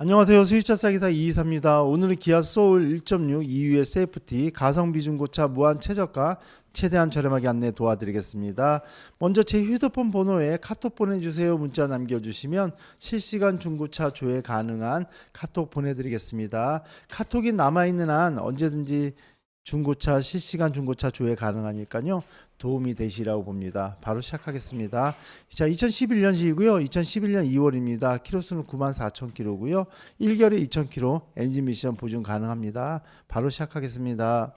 안녕하세요. 수입차 싸기사 이이사입니다. 오늘은 기아 소울 1.6 EU의 세이프티 가성비 중고차 무한 최저가 최대한 저렴하게 안내 도와드리겠습니다. 먼저 제 휴대폰 번호에 카톡 보내주세요 문자 남겨주시면 실시간 중고차 조회 가능한 카톡 보내드리겠습니다. 카톡이 남아있는 한 언제든지 중고차 실시간 중고차 조회 가능하니까요 도움이 되시라고 봅니다. 바로 시작하겠습니다. 자, 2011년식이고요. 2011년 2월입니다. 키로수는 94,000km고요. 1개월에 2,000km 엔진 미션 보증 가능합니다. 바로 시작하겠습니다.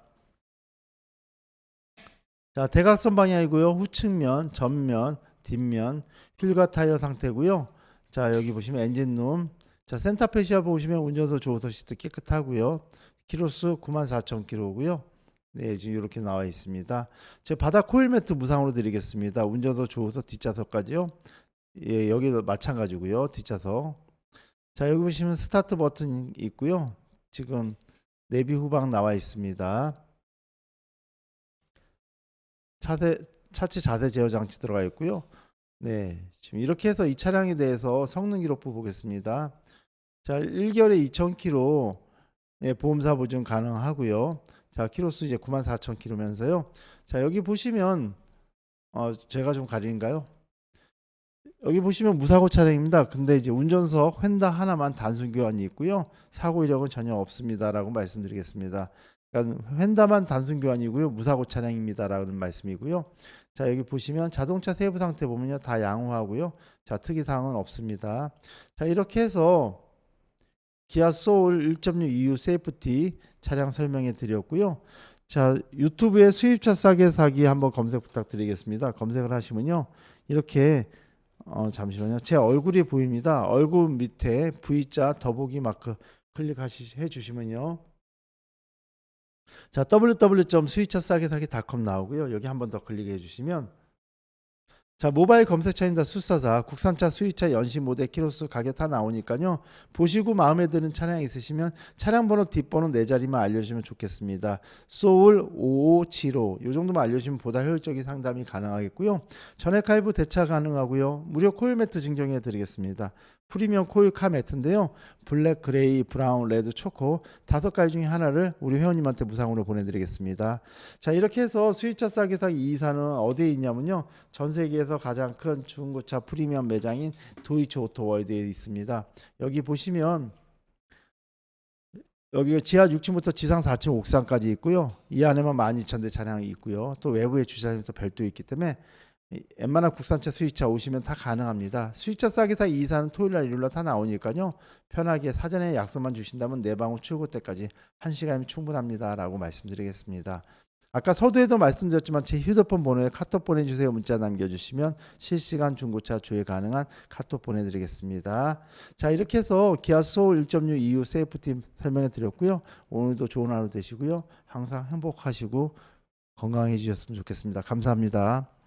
자, 대각선 방향이고요. 후측면, 전면, 뒷면, 휠과 타이어 상태고요. 자, 여기 보시면 엔진룸. 자, 센터페시아 보시면 운전석 조수석 시트 깨끗하고요. 키로수 94,000km고요. 네, 지금 이렇게 나와 있습니다. 제 바닥 코일 매트 무상으로 드리겠습니다. 운전석, 조수석, 뒷좌석까지요. 예, 여기도 마찬가지고요. 뒷좌석. 자, 여기 보시면 스타트 버튼 있고요. 지금 내비 후방 나와 있습니다. 차세 차체 자세 제어 장치 들어가 있고요. 네, 지금 이렇게 해서 이 차량에 대해서 성능 기록부 보겠습니다. 자, 1개월에 2,000km 예, 보험사 보증 가능하고요. 자, 키로수 이제 94,000km면서요. 자, 여기 보시면 어, 제가 좀 가린가요? 여기 보시면 무사고 차량입니다. 근데 이제 운전석 휀다 하나만 단순 교환이 있고요. 사고 이력은 전혀 없습니다라고 말씀드리겠습니다. 그러니까 휀다만 단순 교환이고요. 무사고 차량입니다라는 말씀이고요. 자, 여기 보시면 자동차 세부 상태 보면요. 다 양호하고요. 자, 특이 사항은 없습니다. 자, 이렇게 해서 기아 소울 1.6 EU 세이프티 차량 설명해 드렸고요. 자, 유튜브에 수입차 싸게 사기 한번 검색 부탁드리겠습니다. 검색을 하시면요. 이렇게 어, 잠시만요. 제 얼굴이 보입니다. 얼굴 밑에 V자 더보기 마크 클릭하시 해 주시면요. 자, www.수입차싸게사기.com 나오고요. 여기 한번 더 클릭해 주시면 자, 모바일 검색차입니다. 수사사 국산차 수입차 연식 모델 키로수 가격 다 나오니까요. 보시고 마음에 드는 차량 있으시면 차량 번호 뒷번호 네 자리만 알려주시면 좋겠습니다. 소울 5575 이 정도만 알려주시면 보다 효율적인 상담이 가능하겠고요. 전액 할부 대차 가능하고요. 무료 코일 매트 증정해 드리겠습니다. 프리미엄 코일 카 매트인데요. 블랙, 그레이, 브라운, 레드, 초코 다섯 가지 중에 하나를 우리 회원님한테 무상으로 보내드리겠습니다. 자 이렇게 해서 수입차 싸게 사기 이사는 어디에 있냐면요. 전 세계에서 가장 큰 중고차 프리미엄 매장인 도이치 오토월드에 있습니다. 여기 보시면 여기 지하 6층부터 지상 4층 옥상까지 있고요. 이 안에만 12,000대 차량이 있고요. 또 외부에 주차장도 별도 있기 때문에 이 웬만한 국산차 수입차 오시면 다 가능합니다. 수입차 싸게 사 이사는 토요일 날 일요일 날 다 나오니까요. 편하게 사전에 약속만 주신다면 내방 후 출고 때까지 1시간이면 충분합니다라고 말씀드리겠습니다. 아까 서두에도 말씀드렸지만 제 휴대폰 번호에 카톡 보내주세요 문자 남겨주시면 실시간 중고차 조회 가능한 카톡 보내드리겠습니다. 자 이렇게 해서 기아 소울 1.6 EU 세이프티 설명해 드렸고요. 오늘도 좋은 하루 되시고요. 항상 행복하시고 건강해지셨으면 좋겠습니다. 감사합니다.